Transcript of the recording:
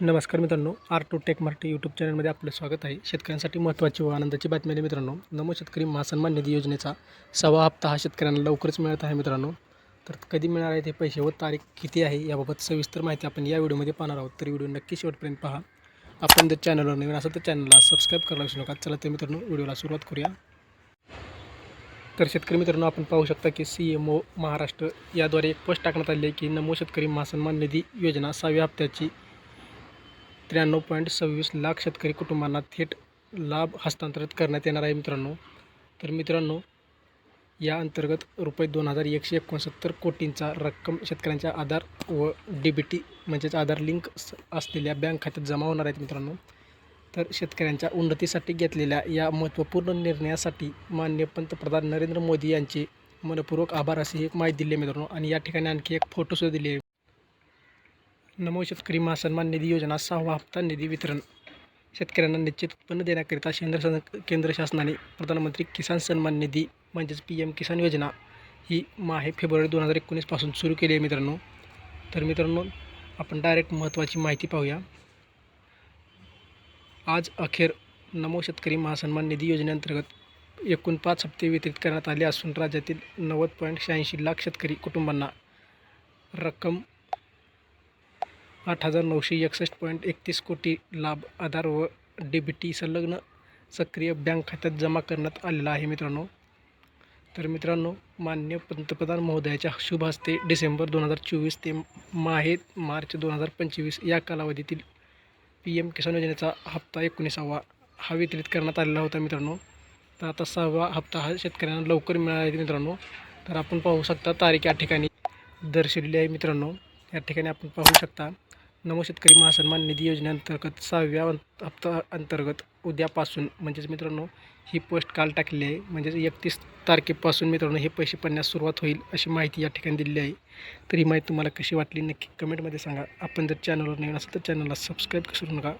नमस्कार मित्रांनो R two tech Marathi YouTube चॅनलमध्ये आपलं स्वागत आहे. शेतकऱ्यांसाठी महत्त्वाची व आनंदाची बातमी आहे मित्रांनो. नमो शेतकरी महासन्मान निधी योजनेचा सव्वा हप्ता हा शेतकऱ्यांना लवकरच मिळत आहे मित्रांनो. तर कधी मिळणार आहे ते पैसे व तारीख किती आहे याबाबत सविस्तर माहिती आपण या व्हिडिओमध्ये पाहणार आहोत. तर व्हिडिओ नक्की शेवटपर्यंत पहा. आपण जर चॅनलवर नवीन असेल तर चॅनलला सबस्क्राईब करायला विसरू नका. चला तर मित्रांनो व्हिडिओला सुरुवात करूया. तर शेतकरी मित्रांनो आपण पाहू शकता की सी एम ओ महाराष्ट्र याद्वारे एक पोस्ट टाकण्यात आली आहे की नमो शेतकरी महासन्मान निधी योजना सहाव्या हप्त्याची त्र्याण्णव पॉईंट सव्वीस लाख शेतकरी कुटुंबांना थेट लाभ हस्तांतरित करण्यात येणार आहे मित्रांनो. तर मित्रांनो या अंतर्गत रुपये दोन हजार एकशे एकोणसत्तर कोटींचा रक्कम शेतकऱ्यांच्या आधार व डी बी टी म्हणजेच आधार लिंक असलेल्या बँक खात्यात जमा होणार आहेत मित्रांनो. तर शेतकऱ्यांच्या उन्नतीसाठी घेतलेल्या या महत्त्वपूर्ण निर्णयासाठी मान्य पंतप्रधान नरेंद्र मोदी यांचे मनपूर्वक आभार अशी एक माहिती दिली आहे मित्रांनो. आणि या ठिकाणी आणखी एक फोटोसुद्धा दिली आहे. नमो शेतकरी महासन्मान निधी योजना सहावा हप्ता निधी वितरण. शेतकऱ्यांना निश्चित उत्पन्न देण्याकरिता केंद्र सन केंद्र शासनाने प्रधानमंत्री किसान सन्मान निधी म्हणजेच पी एम किसान योजना ही माहे फेब्रुवारी दोन हजार एकोणीसपासून सुरू केली आहे मित्रांनो. तर मित्रांनो आपण डायरेक्ट महत्त्वाची माहिती पाहूया. आज अखेर नमो शेतकरी महासन्मान निधी योजनेअंतर्गत एकूण पाच हप्ते वितरित करण्यात आले असून राज्यातील नव्वद पॉईंट शहाऐंशी लाख शेतकरी कुटुंबांना रक्कम आठ हजार नऊशे एकसष्ट पॉईंट एकतीस कोटी लाभ आधार व डी संलग्न सक्रिय बँक खात्यात जमा करण्यात आलेला आहे मित्रांनो. तर मित्रांनो मान्य पंतप्रधान महोदयाच्या शुभ हस्ते डिसेंबर दोन हजार चोवीस ते माहे मार्च दोन हजार पंचवीस या कालावधीतील पी एम किसान योजनेचा हप्ता एकोणीसावा हा वितरित करण्यात आलेला होता मित्रांनो. तर आता सहावा हप्ता हा शेतकऱ्यांना लवकर मिळाला आहे मित्रांनो. तर आपण पाहू शकता तारीख या ठिकाणी दर्शवलेली आहे मित्रांनो. या ठिकाणी आपण पाहू शकता नमो शेतकरी महासन्मान निधी योजनेअंतर्गत सहाव्या अंत- हप्ता अंतर्गत उद्यापासून म्हणजेच मित्रांनो ही पोस्ट काल टाकलेली आहे. म्हणजेच एकतीस तारखेपासून मित्रांनो हे पैसे पडण्यास सुरुवात होईल अशी माहिती या ठिकाणी दिलेली आहे. तर ही माहिती तुम्हाला कशी वाटली नक्की कमेंटमध्ये सांगा. आपण जर चॅनलवर नवीन असेल तर चॅनलला सबस्क्राईब करू नका.